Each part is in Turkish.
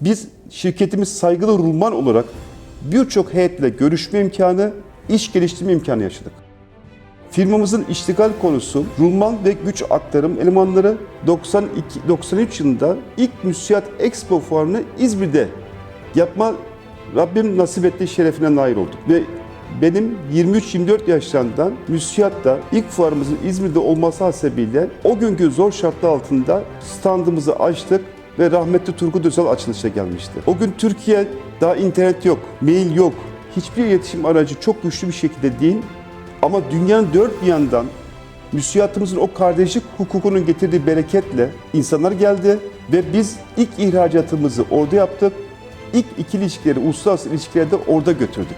Biz şirketimiz saygılı Rulman olarak birçok heyetle görüşme imkanı, iş geliştirme imkanı yaşadık. Firmamızın iştigal konusu Rulman ve güç aktarım elemanları 92 93 yılında ilk Müsiyat Expo fuarını İzmir'de yapma Rabbim nasip ettiği şerefine nail olduk ve benim 23-24 yaşlarından müsiyatta ilk fuarımızın İzmir'de olması hasebiyle o günkü zor şartlar altında standımızı açtık ve rahmetli Turgut Özal açılışa gelmişti. O gün Türkiye daha internet yok, mail yok, hiçbir iletişim aracı çok güçlü bir şekilde değil ama dünyanın dört bir yandan müsiyatımızın o kardeşlik hukukunun getirdiği bereketle insanlar geldi ve biz ilk ihracatımızı orada yaptık. İlk ikili ilişkileri, uluslararası ilişkileri de orada götürdük.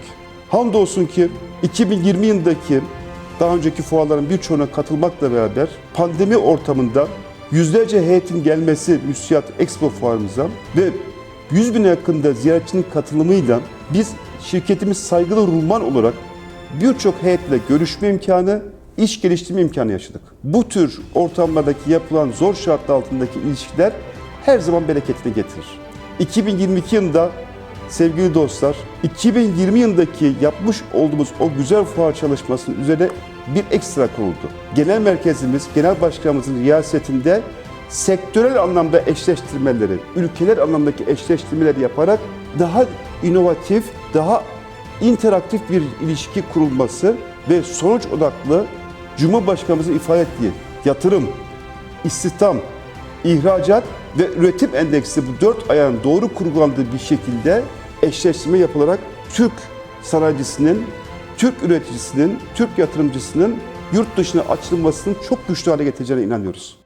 Hamdolsun ki 2020 yılındaki daha önceki fuarların birçoğuna katılmakla beraber pandemi ortamında yüzlerce heyetin gelmesi Müsiyat Expo fuarımıza ve 100 bine yakında ziyaretçinin katılımıyla biz şirketimiz saygılı Rulman olarak birçok heyetle görüşme imkanı, iş geliştirme imkanı yaşadık. Bu tür ortamlardaki yapılan zor şartlar altındaki ilişkiler her zaman bereketini getirir. 2022 yılında sevgili dostlar, 2020 yılındaki yapmış olduğumuz o güzel fuar çalışmasının üzerine bir ekstra kuruldu. Genel merkezimiz, genel başkanımızın riyasetinde sektörel anlamda eşleştirmeleri, ülkeler anlamdaki eşleştirmeleri yaparak daha inovatif, daha interaktif bir ilişki kurulması ve sonuç odaklı Cumhurbaşkanımızın ifade ettiği yatırım, istihdam, ihracat ve üretim endeksi bu dört ayağın doğru kurgulandığı bir şekilde eşleştirme yapılarak Türk sanayicısının, Türk üreticisinin, Türk yatırımcısının yurt dışına açılmasının çok güçlü hale getireceğine inanıyoruz.